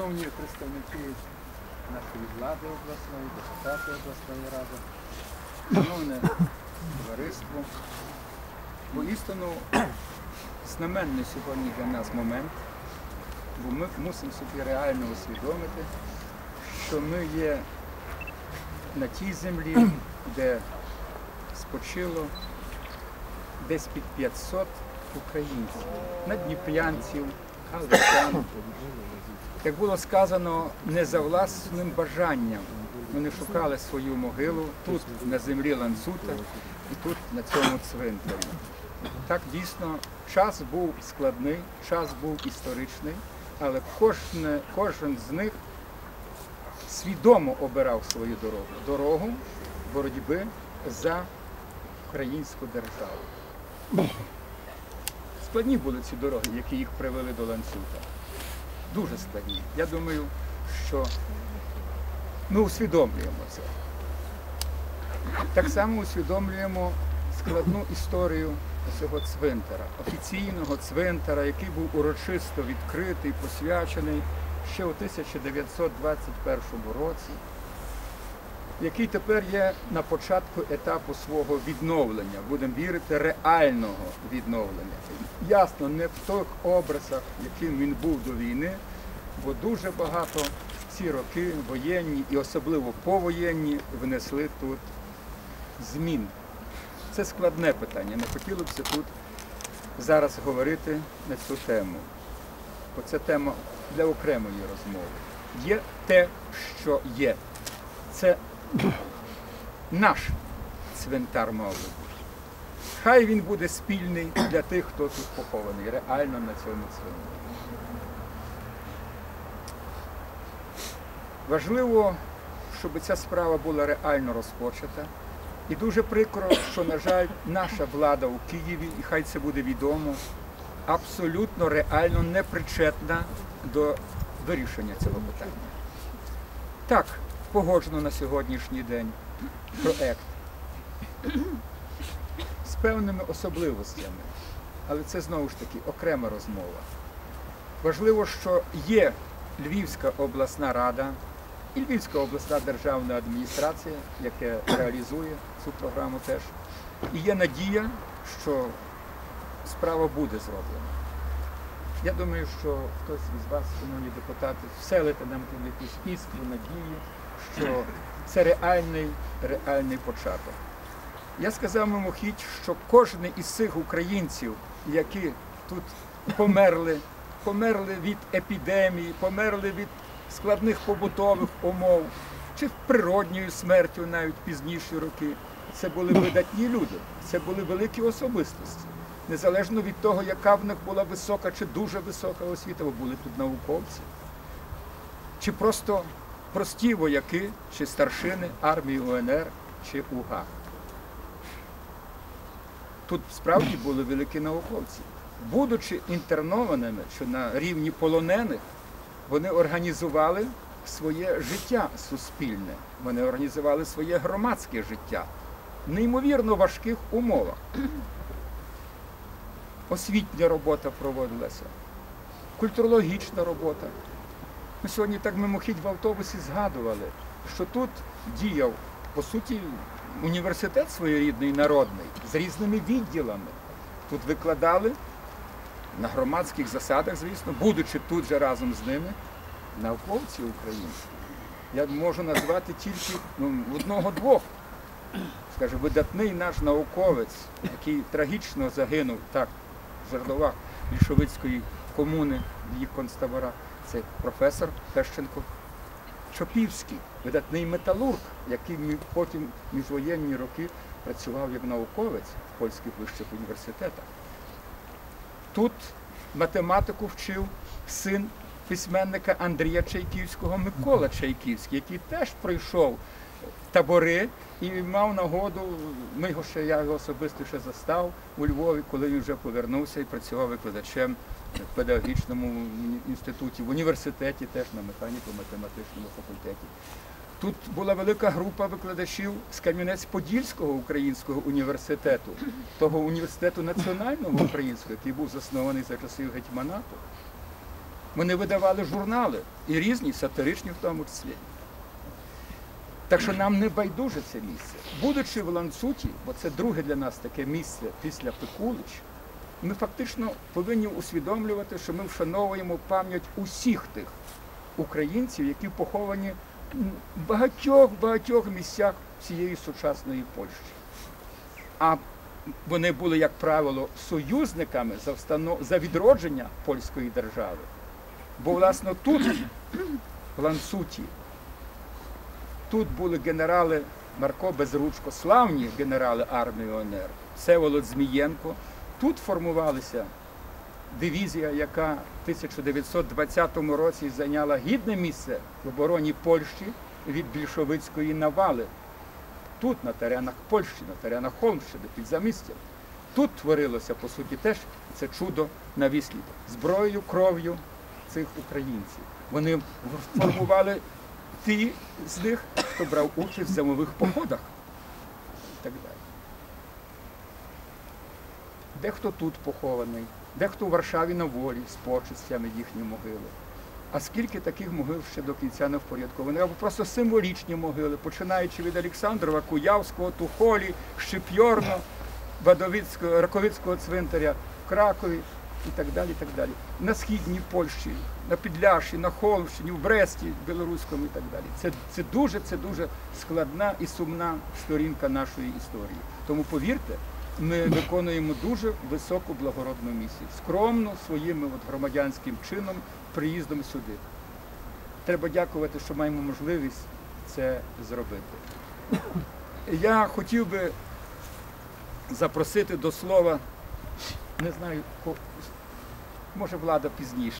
Шановні представники нашої влади обласної, депутати обласної ради, шановне товариство, воістину знаменний сьогодні для нас момент, бо ми мусимо собі реально усвідомити, що ми є на тій землі, де спочило десь під 500 українців, надніпрянців, галичан, як було сказано, не за власним бажанням. Вони шукали свою могилу тут, на землі Ланцута, і тут, на цьому цвинтарі. Так дійсно час був складний, час був історичний, але кожне, кожен з них свідомо обирав свою дорогу дорогу боротьби за українську державу. Складні були ці дороги, які їх привели до ланцюга дуже складні. Я думаю, що ми усвідомлюємо це. Так само усвідомлюємо складну історію цього цвинтара, офіційного цвинтара, який був урочисто відкритий, посвячений ще у 1921 році, який тепер є на початку етапу свого відновлення, будемо вірити, реального відновлення. Ясно, не в тих образах, яким він був до війни, бо дуже багато ці роки воєнні і особливо повоєнні внесли тут змін. Це складне питання. Не хотілося тут зараз говорити на цю тему, бо це тема для окремої розмови. Є те, що є. Це наш цвинтар мав бути. Хай він буде спільний для тих, хто тут похований, реально на цьому цвинтарі. Важливо, щоб ця справа була реально розпочата. І дуже прикро, що, на жаль, наша влада у Києві, і хай це буде відомо, абсолютно реально не причетна до вирішення цього питання. Так, погоджено на сьогоднішній день проект з певними особливостями, але це знову ж таки окрема розмова. Важливо, що є Львівська обласна рада і Львівська обласна державна адміністрація, яка реалізує цю програму теж. І є надія, що справа буде зроблена. Я думаю, що хтось із вас, шановні депутати, вселите нам тут якусь іскру надії, що це реальний, реальний початок. Я сказав мимохідь, що кожен із цих українців, які тут померли, померли від епідемії, померли від складних побутових умов, чи природньою смертю навіть пізніші роки, це були видатні люди, це були великі особистості. Незалежно від того, яка в них була висока чи дуже висока освіта, бо були тут науковці, чи просто прості вояки, чи старшини армії УНР чи УГА. Тут справді були великі науковці. Будучи інтернованими, що на рівні полонених, вони організували своє життя суспільне, вони організували своє громадське життя в неймовірно важких умовах. Освітня робота проводилася, культурологічна робота. Ми сьогодні так мимохідь в автобусі згадували, що тут діяв, по суті, університет своєрідний народний з різними відділами. Тут викладали на громадських засадах, звісно, будучи тут же разом з ними, науковці українські. Я можу назвати тільки ну, одного-двох. Скажу, видатний наш науковець, який трагічно загинув так в жардовах більшовицької комуни, в її концтабора, це професор Пещенко Чопівський, видатний металург, який потім міжвоєнні роки працював як науковець в польських вищих університетах. Тут математику вчив син письменника Андрія Чайківського, Микола Чайківський, який теж пройшов табори і мав нагоду, ми його ще я його особисто ще застав у Львові, коли він вже повернувся і працював викладачем в педагогічному інституті, в університеті, теж на механіко-математичному факультеті. Тут була велика група викладачів з Кам'янець-Подільського українського університету, того університету національного українського, який був заснований за часів гетьманату. Вони видавали журнали і різні, сатиричні в тому числі. Так що нам не байдуже це місце. Будучи в Ланцуті, бо це друге для нас таке місце після Пекулич, ми фактично повинні усвідомлювати, що ми вшановуємо пам'ять усіх тих українців, які поховані в багатьох багатьох місцях всієї сучасної Польщі. А вони були, як правило, союзниками за, встанов... за відродження польської держави. Бо, власне, тут, в Ланцуті, тут були генерали Марко Безручко, славні генерали армії ОНР, Всеволод Змієнко. Тут формувалася дивізія, яка в 1920 році зайняла гідне місце в обороні Польщі від більшовицької навали. Тут, на теренах Польщі, на теренах Холмщини, під замістям. Тут творилося, по суті, теж це чудо на віслі. Зброєю, кров'ю цих українців. Вони формували ті з них, хто брав участь в зимових походах і так далі. Дехто тут похований, дехто у Варшаві на волі з почестями їхні могили. А скільки таких могил ще до кінця не впорядковані? Або просто символічні могили, починаючи від Олександрова, Куявського, Тухолі, Шипьорно, Раковицького цвинтаря в Кракові і так далі. так далі. На східній Польщі, на Підляші, на Холмщині, в Бресті, Білоруському і так далі. Це, це дуже, це дуже складна і сумна сторінка нашої історії. Тому повірте, ми виконуємо дуже високу благородну місію, скромно своїм от громадянським чином, приїздом сюди. Треба дякувати, що маємо можливість це зробити. Я хотів би запросити до слова, не знаю, може влада пізніше.